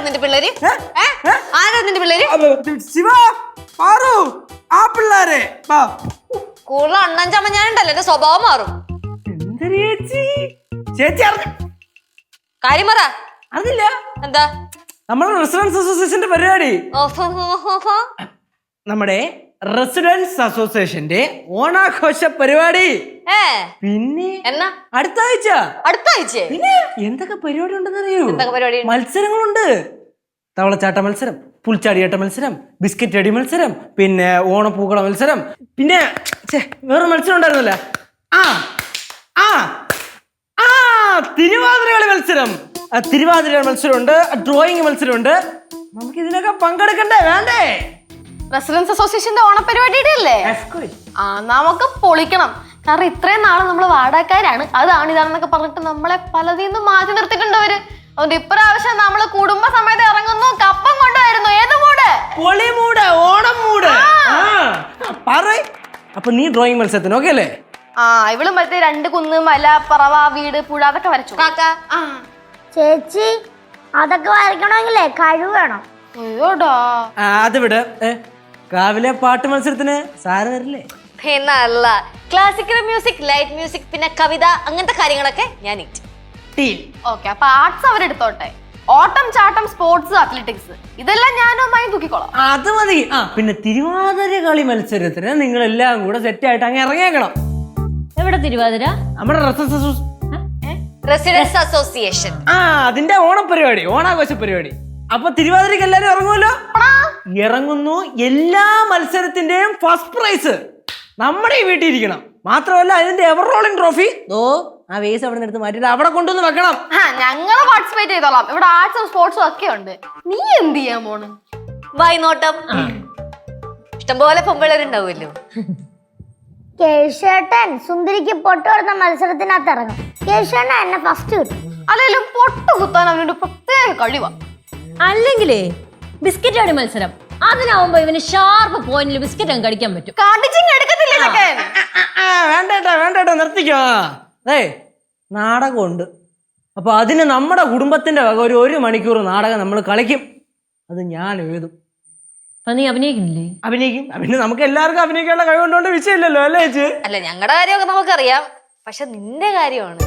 നിന്റെ പിള്ളേര്? ഏ? ആരാ നിന്റെ പിള്ളേര്? ശിവ പാറു ആ പിള്ളാരെ വാ. കൂടുതൽ അണ്ണൻ ചമഞ്ഞാനുണ്ടല്ലോ എന്റെ സ്വഭാവം മാറും. എന്തൊരു ചേച്ചി? ചേച്ചി അറിഞ്ഞ. കാര്യം പറ. അറിഞ്ഞില്ല. എന്താ? നമ്മുടെ റെസിഡൻസ് അസോസിയേഷന്റെ പരിപാടി. ഓഹോ, ഓഹോ, ഓഹോ. നമ്മുടെ റെസിഡൻസ് അസോസിയേഷന്റെ ഓണാഘോഷ പരിപാടി. പിന്നെ എന്നാ? അടുത്ത ആഴ്ച അടുത്ത ആഴ്ച പിന്നെ എന്തൊക്കെ പരിപാടി ഉണ്ടെന്നറിയോ എന്തൊക്കെ പരിപാടി മത്സരങ്ങളുണ്ട്. തവളച്ചാട്ട മത്സരം പുൽച്ചാടിയാട്ട മത്സരം ബിസ്ക്കറ്റ് അടി മത്സരം പിന്നെ ഓണപ്പൂക്കള മത്സരം. പിന്നെ വേറൊരു വേറെ മത്സരം ഉണ്ടായിരുന്നല്ലേ? ആ ആ ആ തിരുവാതിരകളി മത്സരം. തിരുവാതിര മത്സരമുണ്ട് ഡ്രോയിങ് മത്സരമുണ്ട്. നമുക്ക് ഇതിനൊക്കെ പങ്കെടുക്കണ്ടേ? വേണ്ടേ? റെസിഡൻസ് അസോസിയേഷന്റെ ഓണപരിപാടിയുടെ അല്ലേ ആ നമുക്ക് പൊളിക്കണം. കാരണം ഇത്രയും നാൾ നമ്മൾ വാടകക്കാരാണ്. അതാണ് ഇതാണെന്നൊക്കെ പറഞ്ഞിട്ട് നമ്മളെ പലതിൽ നിന്നും മാറ്റി നിർത്തിയിട്ടുണ്ട് അവർ. അതുകൊണ്ട് ഇപ്രാവശ്യം നമ്മൾ കുടുംബ സമയത്ത് ഇറങ്ങുന്നു. കപ്പം കൊണ്ടുവരുന്നു. ഏത് മൂട്? പൊളി മൂട് ഓണം മൂട്. ആ. പറ അപ്പൊ നീ ഡ്രോയിങ് മത്സരത്തിന് ഓക്കെ അല്ലേ? ആ ഇവൾ മറ്റേ രണ്ട് കുന്ന് മല പറവ വീട് പുഴ അതൊക്കെ വരച്ചു. കാക്ക. ആ. ചേച്ചി അതൊക്കെ വരയ്ക്കണമെങ്കിലേ കഴിവ് വേണം. അയ്യോടാ. ആ, അത് വിട്. രാവിലെ പാട്ട് മത്സരത്തിന് സാറ് വരില്ലേ? എന്നല്ല ക്ലാസിക്കൽ മ്യൂസിക് ലൈറ്റ് മ്യൂസിക് പിന്നെ കവിത അങ്ങനത്തെ കാര്യങ്ങളൊക്കെ ഞാൻ ഓക്കെ അപ്പൊ ആർട്സ് അവരെടുത്തോട്ടെ ഓട്ടം ചാട്ടം സ്പോർട്സ് അത്ലറ്റിക്സ് ഇതെല്ലാം ഞാനുമായി തൂക്കിക്കോളാം. അത് മതി. ആ പിന്നെ തിരുവാതിര കളി മത്സരത്തിന് നിങ്ങൾ എല്ലാം കൂടെ സെറ്റ് ആയിട്ട് അങ്ങ് ഇറങ്ങിയേക്കണം. എവിടെ തിരുവാതിര? നമ്മുടെ റെസിഡൻസ് അസോസിയേഷൻ ആ അതിന്റെ ഓണപരിപാടി ഓണാഘോഷ പരിപാടി അപ്പൊ തിരുവാതിരക്ക് എല്ലാരും ഇറങ്ങുമല്ലോ? ഇറങ്ങുന്നു എല്ലാ മത്സരത്തിന്റെയും ഫസ്റ്റ് പ്രൈസ് നമ്മുടെ ഈ വീട്ടിൽ ഇരിക്കണം. മാത്രമല്ല അതിന്റെ എവർ റോളിംഗ് ട്രോഫി ഓ ആ വേസ് അവിടെ നിന്ന് എടുത്ത് മാറ്റിയിട്ട് അവിടെ കൊണ്ടുവന്ന് വെക്കണം. ഞങ്ങൾ ഞങ്ങൾ പാർട്ടിസിപ്പേറ്റ് ചെയ്തോളാം. ഇവിടെ ആർട്സും സ്പോർട്സും ഒക്കെ ഉണ്ട്. നീ എന്ത് ചെയ്യാൻ പോണ്? വൈനോട്ടം. ഇഷ്ടംപോലെ പൊമ്പിളരുണ്ടാവുമല്ലോ കേശേട്ടൻ സുന്ദരിക്ക് പൊട്ട് കൊടുത്ത മത്സരത്തിനകത്ത് ഇറങ്ങും. കേശേട്ടൻ എന്നെ ഫസ്റ്റ് കിട്ടും അല്ലെങ്കിലും പൊട്ട് കുത്താൻ അവനൊരു പ്രത്യേക കഴിവാ. അല്ലെങ്കിലേ ബിസ്ക്കറ്റ് അടി മത്സരം. അതിനാവുമ്പോ ഇവന് ഷാർപ്പ് പോയിന്റിൽ ബിസ്ക്കറ്റ് അങ്ങ് കടിക്കാൻ പറ്റും. കടിച്ചിങ് എടുക്കത്തില്ല ആ, വേണ്ടേട്ടാ വേണ്ടേട്ടാ നിർത്തിക്കോ. അതെ നാടകമുണ്ട്. അപ്പൊ അതിന് നമ്മുടെ കുടുംബത്തിന്റെ വക ഒരു ഒരു മണിക്കൂർ നാടകം നമ്മൾ കളിക്കും. അത് ഞാൻ എഴുതും. അപ്പൊ നീ അഭിനയിക്കുന്നില്ലേ? അഭിനയിക്കും. പിന്നെ നമുക്ക് എല്ലാവർക്കും അഭിനയിക്കാനുള്ള കഴിവുണ്ടോണ്ട് വിഷയമില്ലല്ലോ അല്ലേ ചേച്ചി? അല്ല ഞങ്ങളുടെ കാര്യമൊക്കെ നമുക്കറിയാം. പക്ഷെ നിന്റെ കാര്യമാണ്.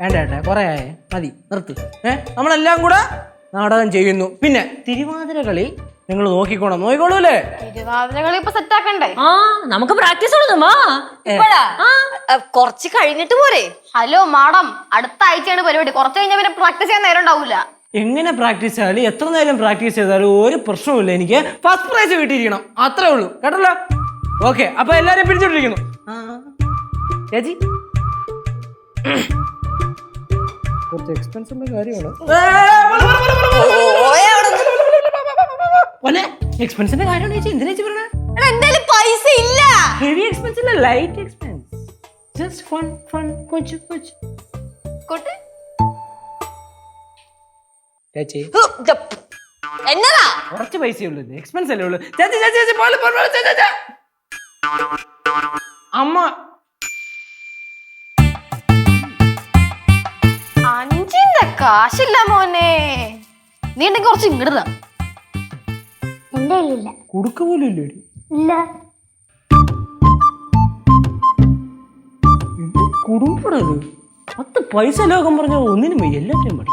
വേണ്ട ഏട്ടാ കുറെ ആയേ. മതി നിർത്ത്. ഏഹ് നമ്മളെല്ലാം കൂടെ നാടകം ചെയ്യുന്നു. പിന്നെ തിരുവാതിര കളി നിങ്ങൾ നോക്കിക്കോണം. നോക്കിക്കോളൂ അല്ലേ തിരുവാതിരകളി ഇപ്പൊ സെറ്റ് ആക്കണ്ടേ? ആ നമുക്ക് പ്രാക്ടീസ് കൊടുക്കും ഇപ്പോഴാ? അഹ് കുറച്ച് കഴിഞ്ഞിട്ട് പോരെ? Hello madam. അടുത്ത ആഴ്ചയാണ് പരിപാടി. കുറച്ച് കഴിഞ്ഞാൽ പിന്നെ പ്രാക്ടീസ് ചെയ്യാൻ നേരം ഉണ്ടാവില്ല എങ്ങനെ പ്രാക്ടീസ് ചെയ്താലും എത്ര നേരം പ്രാക്ടീസ് ചെയ്താലും ഒരു പ്രശ്നവുമില്ല. എനിക്ക് ഫസ്റ്റ് പ്രൈസ് കിട്ടിയിരിക്കണം. അത്രേ ഉള്ളൂ. കേട്ടല്ലോ? ഓക്കെ അപ്പൊ എല്ലാരും പിടിച്ചോണ്ടിരിക്കുന്നു. ആ, ചേച്ചി കുറച്ച് എക്സ്പെൻസിന്റെ കാര്യമാണ്. എക്സ്പെൻസിന്റെ കാര്യമാണ് ചേച്ചി? എന്തിനാ ചേച്ചി പറഞ്ഞത് എടാ, എന്തേലും പൈസ ഇല്ല. ഹെവി എക്സ്പെൻസ് ഇല്ല light expense just fun fun കൊച്ചു കൊച്ചു. കൊട്ടെ. ചേച്ചി. എന്നതാ? കുറച്ച് പൈസയേ ഉള്ളൂ എക്സ്പെൻസ് അല്ലേ ഉള്ളൂ. ചേച്ചി ചേച്ചി ചേച്ചി പോലെ പോലെ ചേച്ചി. അമ്മ കാശില്ല മോനെ. നീ ഉണ്ടെങ്കിൽ കുറച്ച് ഇങ്ങോട്ട് എന്റെ കയ്യിലില്ല. കുടുക്ക പോലും ഇല്ലേ ഇല്ല. കുടുംബത് പത്ത് പൈസ ലോകം പറഞ്ഞ ഒന്നിനും എല്ലാത്തിനും മടി.